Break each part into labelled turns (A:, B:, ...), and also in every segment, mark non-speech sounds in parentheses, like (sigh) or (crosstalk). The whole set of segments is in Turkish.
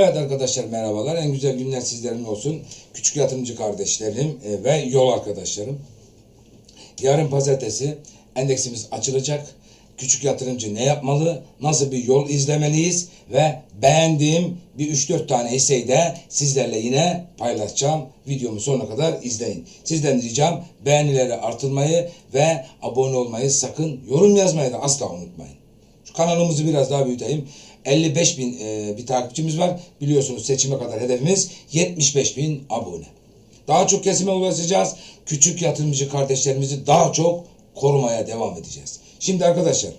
A: Evet arkadaşlar merhabalar. En güzel günler sizlerin olsun. Küçük yatırımcı kardeşlerim e, ve yol arkadaşlarım. Yarın pazartesi endeksimiz açılacak. Küçük yatırımcı ne yapmalı? Nasıl bir yol izlemeliyiz? Ve beğendiğim bir 3-4 tane hisseyi de sizlerle yine paylaşacağım. Videomu sonuna kadar izleyin. Sizden ricam beğenileri artırmayı ve abone olmayı sakın yorum yazmayı da asla unutmayın. Şu kanalımızı biraz daha büyüteyim. 55 bin e, bir takipçimiz var. Biliyorsunuz seçime kadar hedefimiz 75 bin abone. Daha çok kesime ulaşacağız. Küçük yatırımcı kardeşlerimizi daha çok korumaya devam edeceğiz. Şimdi arkadaşlar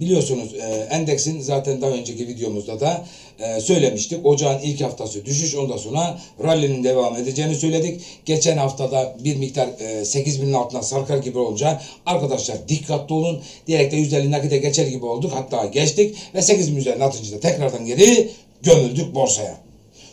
A: biliyorsunuz e, endeksin zaten daha önceki videomuzda da e, söylemiştik. Ocağın ilk haftası düşüş ondan sonra rally'nin devam edeceğini söyledik. Geçen haftada bir miktar e, 8 binin altına sarkar gibi olunca arkadaşlar dikkatli olun diyerek de %50 nakite geçer gibi olduk. Hatta geçtik ve 8 bin üzerine atınca da tekrardan geri gömüldük borsaya.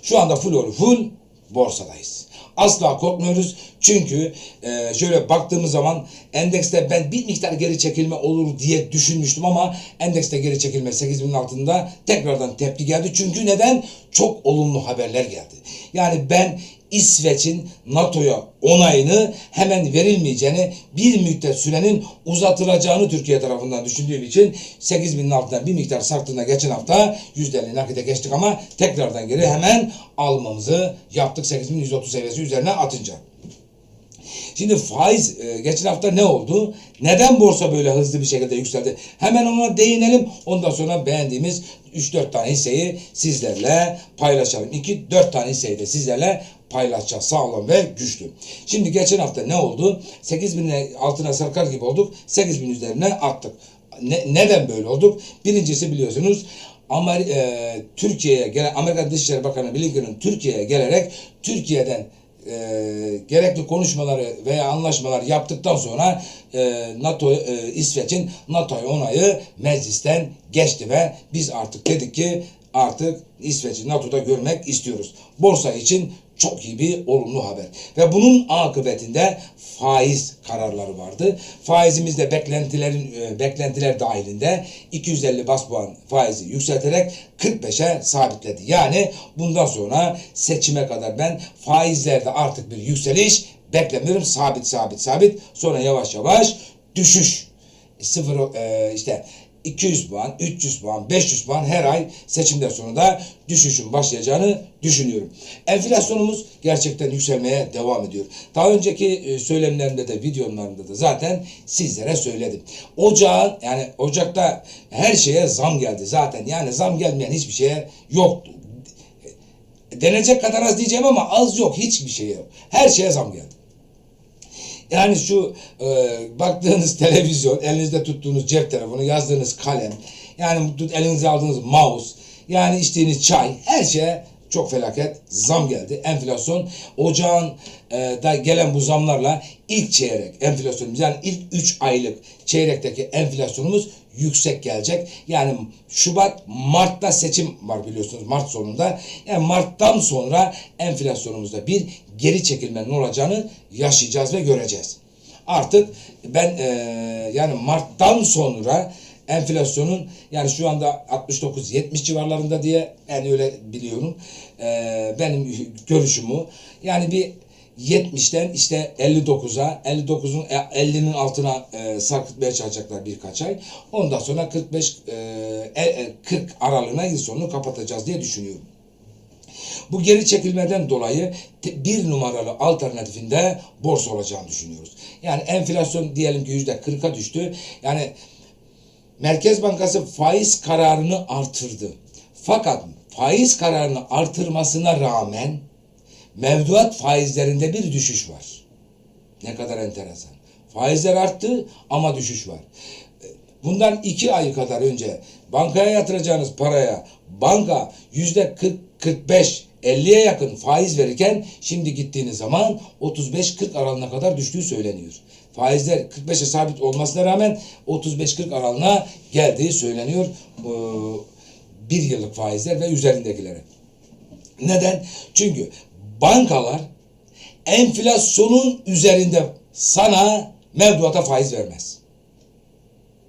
A: Şu anda full full borsadayız. Asla korkmuyoruz. Çünkü e, şöyle baktığımız zaman endekste ben bir miktar geri çekilme olur diye düşünmüştüm ama endekste geri çekilme 8000'in altında tekrardan tepki geldi. Çünkü neden? Çok olumlu haberler geldi. Yani ben İsveç'in NATO'ya onayını hemen verilmeyeceğini, bir müddet sürenin uzatılacağını Türkiye tarafından düşündüğüm için 8000'in altından bir miktar sarktığında geçen hafta %50 nakite geçtik ama tekrardan geri hemen almamızı yaptık 8130 seviyesi üzerine atınca. Şimdi faiz e, geçen hafta ne oldu? Neden borsa böyle hızlı bir şekilde yükseldi? Hemen ona değinelim. Ondan sonra beğendiğimiz 3-4 tane hisseyi sizlerle paylaşalım. 2-4 tane hisseyi de sizlerle paylaşacağız. Sağlam ve güçlü. Şimdi geçen hafta ne oldu? 8000'in altına sarkar gibi olduk. 8000 üzerine attık. Ne, neden böyle olduk? Birincisi biliyorsunuz Amer e, Türkiye'ye gelen Amerika Dışişleri Bakanı Blinken'ın Türkiye'ye gelerek Türkiye'den e, gerekli konuşmaları veya anlaşmalar yaptıktan sonra e, NATO e, İsveç'in NATO'ya onayı meclisten geçti ve biz artık dedik ki artık İsveç'i NATO'da görmek istiyoruz. Borsa için çok iyi bir olumlu haber. Ve bunun akıbetinde faiz kararları vardı. Faizimiz de beklentilerin e, beklentiler dahilinde 250 bas puan faizi yükselterek 45'e sabitledi. Yani bundan sonra seçime kadar ben faizlerde artık bir yükseliş beklemiyorum. Sabit sabit sabit. Sonra yavaş yavaş düşüş. Sıfır e, işte 200 puan, 300 puan, 500 puan her ay seçimden sonra da düşüşün başlayacağını düşünüyorum. Enflasyonumuz gerçekten yükselmeye devam ediyor. Daha önceki e, söylemlerimde de videolarımda da zaten sizlere söyledim. Ocağın yani Ocak'ta her şeye zam geldi zaten. Yani zam gelmeyen hiçbir şeye yoktu. Denecek kadar az diyeceğim ama az yok. Hiçbir şey yok. Her şeye zam geldi. Yani şu e, baktığınız (laughs) televizyon, elinizde tuttuğunuz cep telefonu, yazdığınız kalem, yani elinize aldığınız mouse, yani içtiğiniz çay, her şeye çok felaket zam geldi. Enflasyon ocağın e, da gelen bu zamlarla ilk çeyrek enflasyonumuz yani ilk 3 aylık çeyrekteki enflasyonumuz yüksek gelecek. Yani Şubat, Mart'ta seçim var biliyorsunuz Mart sonunda. Yani Mart'tan sonra enflasyonumuzda bir geri çekilmenin olacağını yaşayacağız ve göreceğiz. Artık ben e, yani Mart'tan sonra enflasyonun yani şu anda 69-70 civarlarında diye ben öyle biliyorum. E, benim görüşümü yani bir 70'ten işte 59'a, 59'un 50'nin altına e, sarkıtmaya çalışacaklar birkaç ay. Ondan sonra 45 e, e, 40 aralığına yıl sonunu kapatacağız diye düşünüyorum. Bu geri çekilmeden dolayı bir numaralı alternatifinde borsa olacağını düşünüyoruz. Yani enflasyon diyelim ki yüzde 40'a düştü. Yani Merkez Bankası faiz kararını artırdı. Fakat faiz kararını artırmasına rağmen mevduat faizlerinde bir düşüş var. Ne kadar enteresan. Faizler arttı ama düşüş var. Bundan iki ay kadar önce bankaya yatıracağınız paraya banka yüzde 40-45 50'ye yakın faiz verirken şimdi gittiğiniz zaman 35-40 aralığına kadar düştüğü söyleniyor. Faizler 45'e sabit olmasına rağmen 35-40 aralığına geldiği söyleniyor. Ee, bir yıllık faizler ve üzerindekilere. Neden? Çünkü bankalar enflasyonun üzerinde sana mevduata faiz vermez.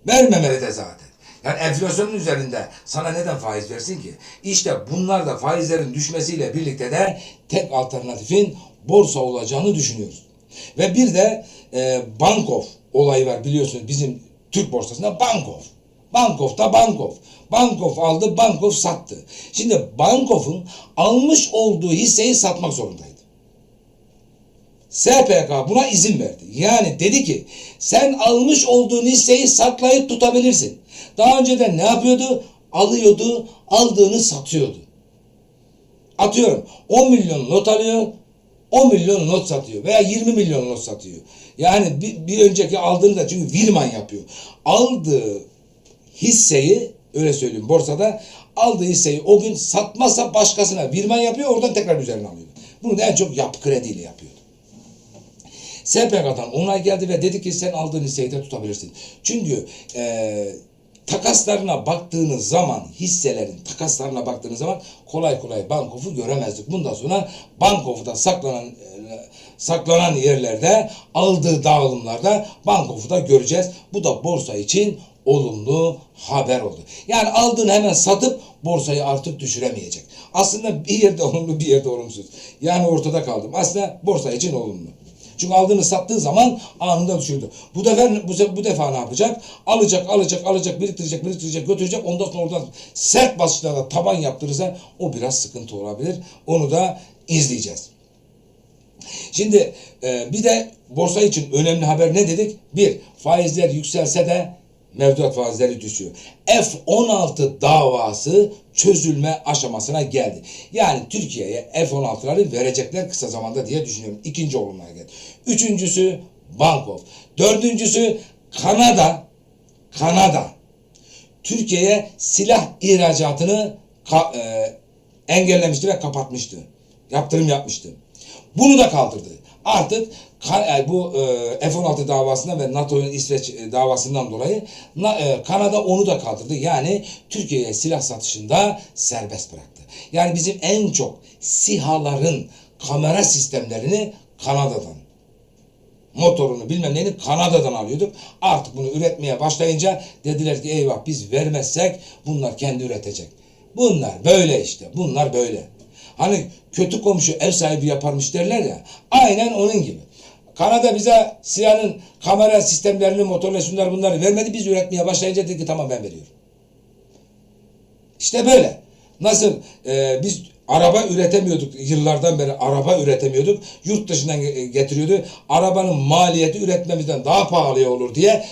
A: Vermemeli de zaten. Yani enflasyonun üzerinde sana neden faiz versin ki? İşte bunlar da faizlerin düşmesiyle birlikte de tek alternatifin borsa olacağını düşünüyoruz. Ve bir de e, Bankov olayı var biliyorsunuz bizim Türk borsasında Bankov. Bankov da Bankov. Bankov aldı, Bankov sattı. Şimdi Bankov'un almış olduğu hisseyi satmak zorundaydı. SPK buna izin verdi. Yani dedi ki sen almış olduğun hisseyi saklayıp tutabilirsin. Daha önceden ne yapıyordu? Alıyordu, aldığını satıyordu. Atıyorum 10 milyon not alıyor, 10 milyon not satıyor veya 20 milyon not satıyor. Yani bir, bir önceki aldığını da çünkü Vilman yapıyor. Aldığı hisseyi öyle söyleyeyim borsada aldığı hisseyi o gün satmazsa başkasına Vilman yapıyor oradan tekrar üzerine alıyor. Bunu da en çok yapı krediyle yapıyordu. SPK'dan onay geldi ve dedi ki sen aldığın hisseyi de tutabilirsin. Çünkü e, takaslarına baktığınız zaman hisselerin takaslarına baktığınız zaman kolay kolay Bankov'u göremezdik. Bundan sonra Bankov'da saklanan e, saklanan yerlerde aldığı dağılımlarda Bankov'u da göreceğiz. Bu da borsa için olumlu haber oldu. Yani aldığını hemen satıp borsayı artık düşüremeyecek. Aslında bir yerde olumlu bir yerde olumsuz. Yani ortada kaldım. Aslında borsa için olumlu. Çünkü aldığını sattığı zaman anında düşürdü. Bu defa bu, bu defa ne yapacak? Alacak, alacak, alacak, biriktirecek, biriktirecek, götürecek. Ondan sonra oradan sert basışlarla taban yaptırırsa o biraz sıkıntı olabilir. Onu da izleyeceğiz. Şimdi e, bir de borsa için önemli haber ne dedik? Bir, faizler yükselse de mevduat faizleri düşüyor. F-16 davası çözülme aşamasına geldi. Yani Türkiye'ye F-16'ları verecekler kısa zamanda diye düşünüyorum. İkinci olumlu hareket. Üçüncüsü Bankov. Dördüncüsü Kanada. Kanada. Türkiye'ye silah ihracatını e, engellemişti ve kapatmıştı. Yaptırım yapmıştı. Bunu da kaldırdı. Artık e, bu e, F-16 davasından ve NATO'nun İsveç e, davasından dolayı Na- Kanada onu da kaldırdı. Yani Türkiye'ye silah satışında serbest bıraktı. Yani bizim en çok SİHA'ların kamera sistemlerini Kanada'dan motorunu bilmem neyini Kanada'dan alıyorduk. Artık bunu üretmeye başlayınca dediler ki eyvah biz vermezsek bunlar kendi üretecek. Bunlar böyle işte. Bunlar böyle. Hani kötü komşu ev sahibi yaparmış derler ya. Aynen onun gibi. Kanada bize silahın kamera sistemlerini, motorla şunlar bunları vermedi. Biz üretmeye başlayınca dedi ki tamam ben veriyorum. İşte böyle. Nasıl e, biz araba üretemiyorduk yıllardan beri araba üretemiyorduk. Yurt dışından ge- getiriyordu. Arabanın maliyeti üretmemizden daha pahalıya olur diye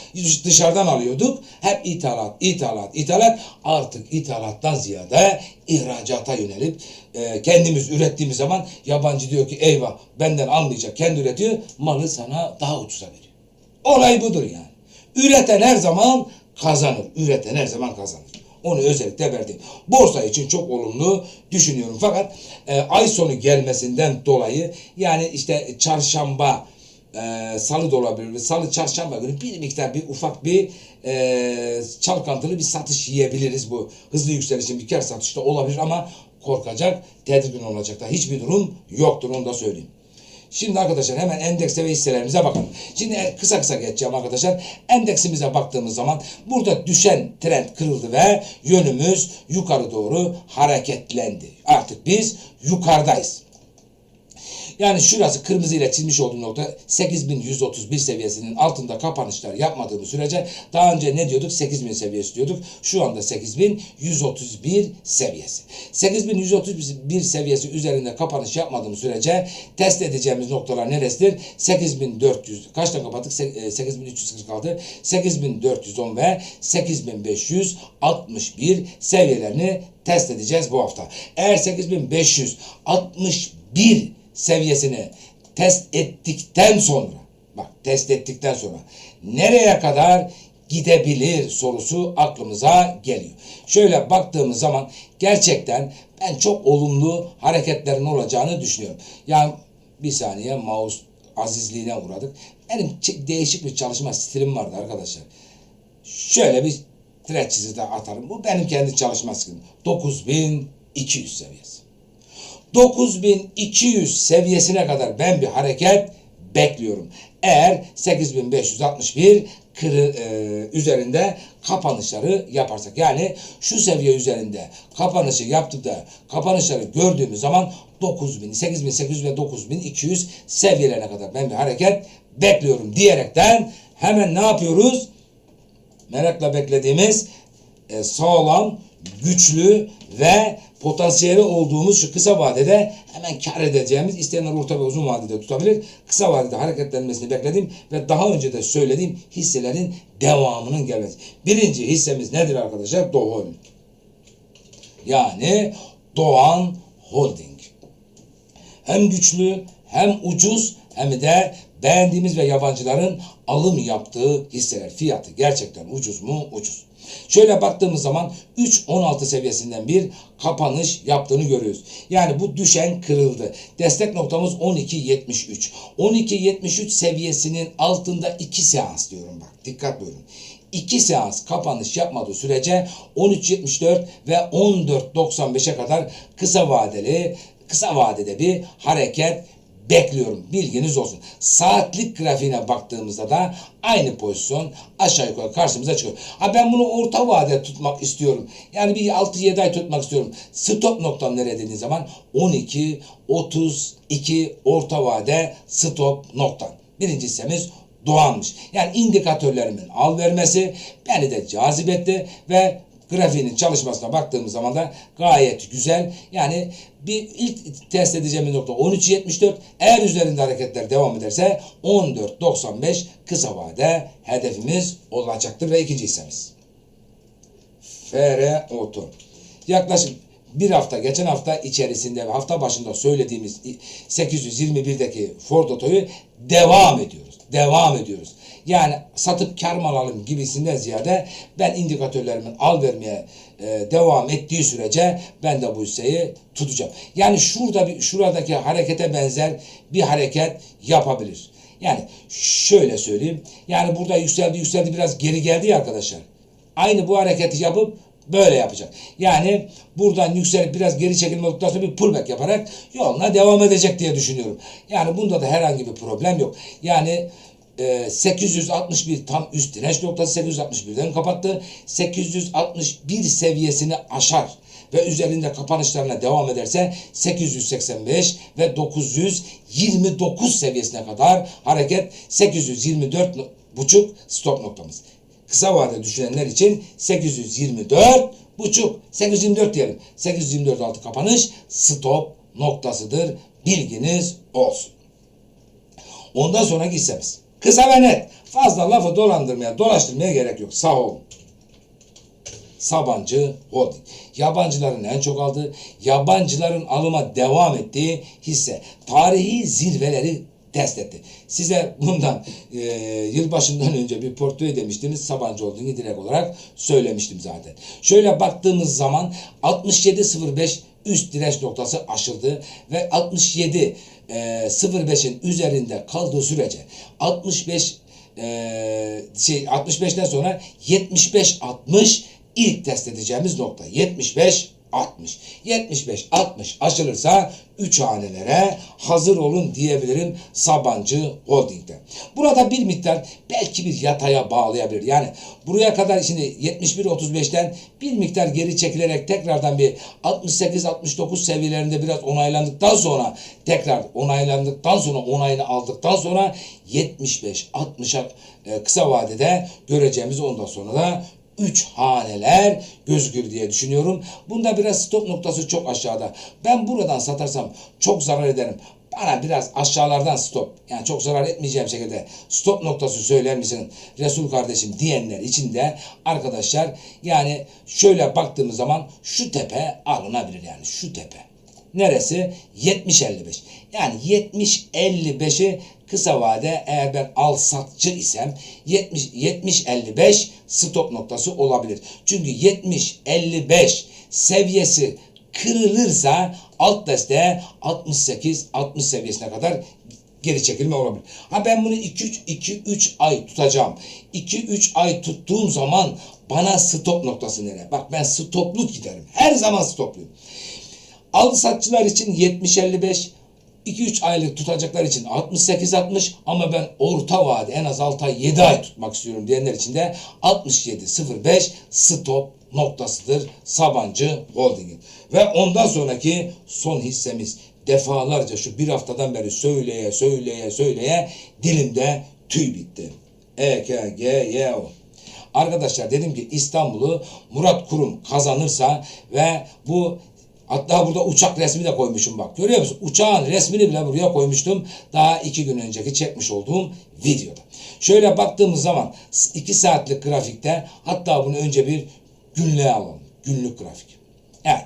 A: dışarıdan alıyorduk. Hep ithalat, ithalat, ithalat. Artık ithalattan ziyade ihracata yönelip e, kendimiz ürettiğimiz zaman yabancı diyor ki eyvah benden almayacak. Kendi üretiyor. Malı sana daha ucuza veriyor. Olay budur yani. Üreten her zaman kazanır. Üreten her zaman kazanır. Onu özellikle verdim. Borsa için çok olumlu düşünüyorum. Fakat e, ay sonu gelmesinden dolayı yani işte çarşamba e, salı da olabilir. Salı çarşamba günü bir miktar bir ufak bir e, çalkantılı bir satış yiyebiliriz bu. Hızlı yükselişin bir kar satışta olabilir ama korkacak, tedirgin olacak da hiçbir durum yoktur onu da söyleyeyim. Şimdi arkadaşlar hemen endekse ve hisselerimize bakalım. Şimdi kısa kısa geçeceğim arkadaşlar. Endeksimize baktığımız zaman burada düşen trend kırıldı ve yönümüz yukarı doğru hareketlendi. Artık biz yukarıdayız. Yani şurası kırmızı ile çizmiş olduğum nokta 8131 seviyesinin altında kapanışlar yapmadığımız sürece daha önce ne diyorduk? 8000 seviyesi diyorduk. Şu anda 8131 seviyesi. 8131 seviyesi üzerinde kapanış yapmadığımız sürece test edeceğimiz noktalar neresidir? 8400 kaçtan kapattık? Se- e, 8346 8410 ve 8561 seviyelerini test edeceğiz bu hafta. Eğer 8561 seviyesini test ettikten sonra bak test ettikten sonra nereye kadar gidebilir sorusu aklımıza geliyor. Şöyle baktığımız zaman gerçekten ben çok olumlu hareketlerin olacağını düşünüyorum. Yani bir saniye mouse azizliğine uğradık. Benim değişik bir çalışma stilim vardı arkadaşlar. Şöyle bir thread çizgi de atarım. Bu benim kendi çalışma stilim. 9200 seviyesi. 9200 seviyesine kadar ben bir hareket bekliyorum. Eğer 8561 kırı, e, üzerinde kapanışları yaparsak yani şu seviye üzerinde kapanışı yaptık da kapanışları gördüğümüz zaman 9000, 8800 ve 9200 seviyelerine kadar ben bir hareket bekliyorum diyerekten hemen ne yapıyoruz? Merakla beklediğimiz e, sağlam, güçlü ve potansiyeli olduğumuz şu kısa vadede hemen kar edeceğimiz isteyenler orta ve uzun vadede tutabilir. Kısa vadede hareketlenmesini bekledim ve daha önce de söylediğim hisselerin devamının gelmesi. Birinci hissemiz nedir arkadaşlar? Dohol. Yani Doğan Holding. Hem güçlü hem ucuz hem de beğendiğimiz ve yabancıların alım yaptığı hisseler. Fiyatı gerçekten ucuz mu? Ucuz. Şöyle baktığımız zaman 3.16 seviyesinden bir kapanış yaptığını görüyoruz. Yani bu düşen kırıldı. Destek noktamız 12.73. 12.73 seviyesinin altında 2 seans diyorum bak. Dikkat buyurun. 2 seans kapanış yapmadığı sürece 13.74 ve 14.95'e kadar kısa vadeli kısa vadede bir hareket bekliyorum. Bilginiz olsun. Saatlik grafiğine baktığımızda da aynı pozisyon aşağı yukarı karşımıza çıkıyor. Ha ben bunu orta vade tutmak istiyorum. Yani bir 6-7 ay tutmak istiyorum. Stop noktam nereye dediğin zaman 12, 32 orta vade stop noktam. Birinci hissemiz Doğanmış. Yani indikatörlerimin al vermesi beni de cazip etti ve grafiğinin çalışmasına baktığımız zaman da gayet güzel. Yani bir ilk test edeceğimiz nokta 13.74. Eğer üzerinde hareketler devam ederse 14.95 kısa vade hedefimiz olacaktır ve ikinci hissemiz. FR Auto. Yaklaşık bir hafta, geçen hafta içerisinde ve hafta başında söylediğimiz 821'deki Ford Auto'yu devam ediyoruz. Devam ediyoruz. Yani satıp kar mı alalım gibisinden ziyade ben indikatörlerimin al vermeye e, devam ettiği sürece ben de bu hisseyi tutacağım. Yani şurada bir şuradaki harekete benzer bir hareket yapabilir. Yani şöyle söyleyeyim. Yani burada yükseldi yükseldi biraz geri geldi ya arkadaşlar. Aynı bu hareketi yapıp böyle yapacak. Yani buradan yükselip biraz geri çekilme olduktan sonra bir pullback yaparak yoluna devam edecek diye düşünüyorum. Yani bunda da herhangi bir problem yok. Yani e, 861 tam üst direnç noktası 861'den kapattı. 861 seviyesini aşar ve üzerinde kapanışlarına devam ederse 885 ve 929 seviyesine kadar hareket 824 buçuk stop noktamız. Kısa vade düşünenler için 824 buçuk 824 diyelim. 824 altı kapanış stop noktasıdır. Bilginiz olsun. Ondan sonraki hissemiz. Kısa ve net. Fazla lafı dolandırmaya, dolaştırmaya gerek yok. Sağ olun. Sabancı Holding. Yabancıların en çok aldığı, yabancıların alıma devam ettiği hisse. Tarihi zirveleri test etti. Size bundan e, yılbaşından önce bir portföy demiştiniz. Sabancı Holding'i direkt olarak söylemiştim zaten. Şöyle baktığımız zaman 67.05 üst direnç noktası aşıldı ve 67 e, 05'in üzerinde kaldığı sürece 65 e, şey 65'ten sonra 75 60 ilk test edeceğimiz nokta. 75 60. 75 60 aşılırsa 3 hanelere hazır olun diyebilirim Sabancı Holding'de. Burada bir miktar belki bir yataya bağlayabilir. Yani buraya kadar şimdi 71 35'ten bir miktar geri çekilerek tekrardan bir 68 69 seviyelerinde biraz onaylandıktan sonra tekrar onaylandıktan sonra onayını aldıktan sonra 75 60'a e, kısa vadede göreceğimiz ondan sonra da 3 haneler gözükür diye düşünüyorum. Bunda biraz stop noktası çok aşağıda. Ben buradan satarsam çok zarar ederim. Bana biraz aşağılardan stop yani çok zarar etmeyeceğim şekilde stop noktası söyler misin Resul kardeşim diyenler için de arkadaşlar yani şöyle baktığımız zaman şu tepe alınabilir yani şu tepe. Neresi? 70-55. Yani 70-55'i kısa vade eğer ben al satçı isem 70 70 55 stop noktası olabilir. Çünkü 70 55 seviyesi kırılırsa alt desteğe 68 60 seviyesine kadar geri çekilme olabilir. Ha ben bunu 2 3 2 3 ay tutacağım. 2 3 ay tuttuğum zaman bana stop noktası nere? Bak ben stoplu giderim. Her zaman stopluyum. Al satçılar için 70-55 2-3 aylık tutacaklar için 68-60 ama ben orta vade en az 6 ay 7 ay tutmak istiyorum diyenler için de 67-05 stop noktasıdır Sabancı Holding'in. Ve ondan sonraki son hissemiz defalarca şu bir haftadan beri söyleye söyleye söyleye dilimde tüy bitti. EKGYO. Arkadaşlar dedim ki İstanbul'u Murat Kurum kazanırsa ve bu hatta burada uçak resmi de koymuşum bak. Görüyor musun? Uçağın resmini bile buraya koymuştum. Daha iki gün önceki çekmiş olduğum videoda. Şöyle baktığımız zaman iki saatlik grafikte hatta bunu önce bir günlüğe alalım. Günlük grafik. Evet.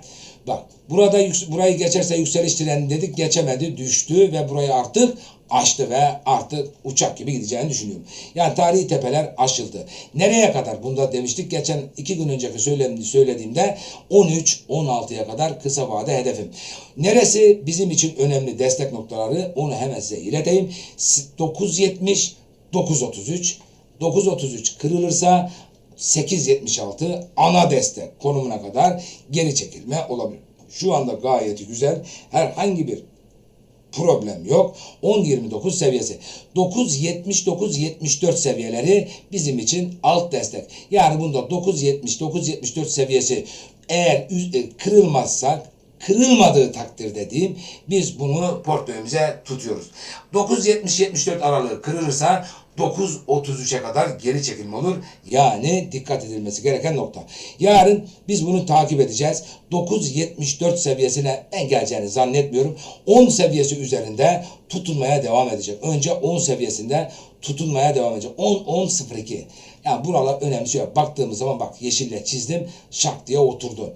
A: Bak burada burayı geçerse yükseliş trendi dedik geçemedi düştü ve burayı artık aştı ve artık uçak gibi gideceğini düşünüyorum. Yani tarihi tepeler aşıldı. Nereye kadar? Bunda demiştik geçen iki gün önceki söylediğimde 13-16'ya kadar kısa vade hedefim. Neresi bizim için önemli destek noktaları onu hemen size ileteyim. 970 933 933 kırılırsa 8.76 ana destek konumuna kadar geri çekilme olabilir. Şu anda gayet güzel. Herhangi bir problem yok. 10.29 seviyesi. 9.70-9.74 seviyeleri bizim için alt destek. Yani bunda 9.70-9.74 seviyesi eğer e, kırılmazsa kırılmadığı takdirde diyeyim biz bunu portföyümüze tutuyoruz. 9.70-74 aralığı kırılırsa 9.33'e kadar geri çekilme olur. Yani dikkat edilmesi gereken nokta. Yarın biz bunu takip edeceğiz. 9.74 seviyesine ben geleceğini zannetmiyorum. 10 seviyesi üzerinde tutunmaya devam edecek. Önce 10 seviyesinde tutunmaya devam edecek. 10-10-02. Yani buralar önemli şey. Baktığımız zaman bak yeşille çizdim. Şak diye oturdu.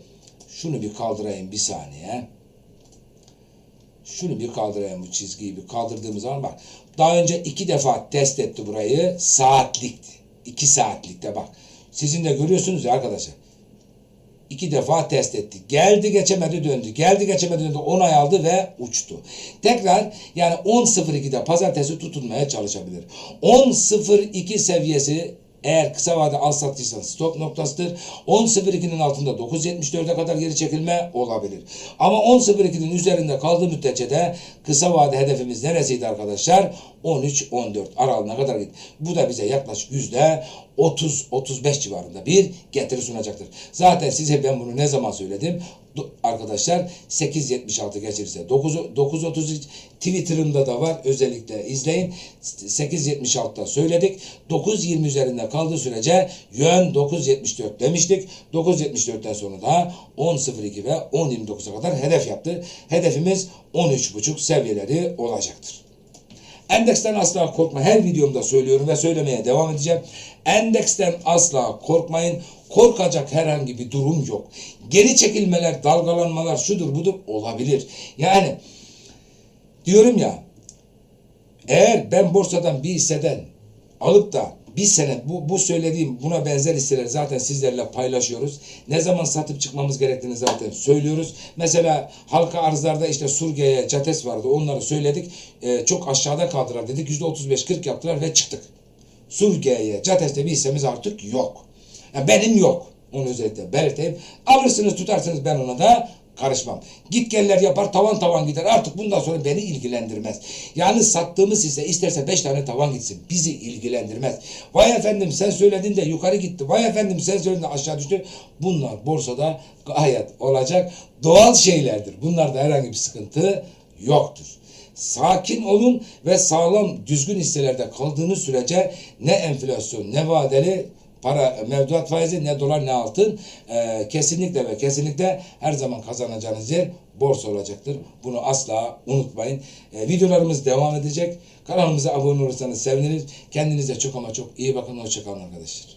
A: Şunu bir kaldırayım bir saniye. Şunu bir kaldırayım bu çizgiyi bir kaldırdığımız zaman bak. Daha önce iki defa test etti burayı. Saatlikti. İki saatlikte bak. Sizin de görüyorsunuz ya arkadaşlar. İki defa test etti. Geldi geçemedi döndü. Geldi geçemedi döndü. Onay aldı ve uçtu. Tekrar yani 10.02'de pazartesi tutunmaya çalışabilir. 10.02 seviyesi eğer kısa vade al sattıysan stop noktasıdır. 10.02'nin altında 9.74'e kadar geri çekilme olabilir. Ama 10.02'nin üzerinde kaldığı müddetçe de kısa vade hedefimiz neresiydi arkadaşlar? 13-14 aralığına kadar gitti. Bu da bize yaklaşık yüzde 30-35 civarında bir getiri sunacaktır. Zaten size ben bunu ne zaman söyledim? Arkadaşlar 8.76 geçirirse 9 9.33 Twitter'ımda da var. Özellikle izleyin. 8.76'da söyledik. 9.20 üzerinde kaldığı sürece yön 9.74 demiştik. 9.74'ten sonra da 10.02 ve 10.29'a kadar hedef yaptı. Hedefimiz 13.5 seviyeleri olacaktır. Endeksten asla korkma. Her videomda söylüyorum ve söylemeye devam edeceğim. Endeksten asla korkmayın. Korkacak herhangi bir durum yok. Geri çekilmeler, dalgalanmalar şudur budur olabilir. Yani diyorum ya eğer ben borsadan bir hisseden alıp da bir sene bu, bu söylediğim buna benzer hisseleri zaten sizlerle paylaşıyoruz. Ne zaman satıp çıkmamız gerektiğini zaten söylüyoruz. Mesela halka arzlarda işte Surge'ye, Cates vardı onları söyledik. Ee, çok aşağıda kaldılar dedik. %35-40 yaptılar ve çıktık. Surge'ye, Cates'te bir hissemiz artık yok. Yani benim yok. Onu özellikle belirteyim. Alırsınız tutarsınız ben ona da karışmam. Git geller yapar tavan tavan gider. Artık bundan sonra beni ilgilendirmez. Yani sattığımız hisse isterse beş tane tavan gitsin. Bizi ilgilendirmez. Vay efendim sen söyledin de yukarı gitti. Vay efendim sen söyledin de aşağı düştü. Bunlar borsada gayet olacak doğal şeylerdir. Bunlarda herhangi bir sıkıntı yoktur. Sakin olun ve sağlam düzgün hisselerde kaldığınız sürece ne enflasyon ne vadeli para mevduat faizi ne dolar ne altın Ee, kesinlikle ve kesinlikle her zaman kazanacağınız yer borsa olacaktır. Bunu asla unutmayın. Ee, videolarımız devam edecek. Kanalımıza abone olursanız seviniriz. Kendinize çok ama çok iyi bakın. Hoşçakalın arkadaşlar.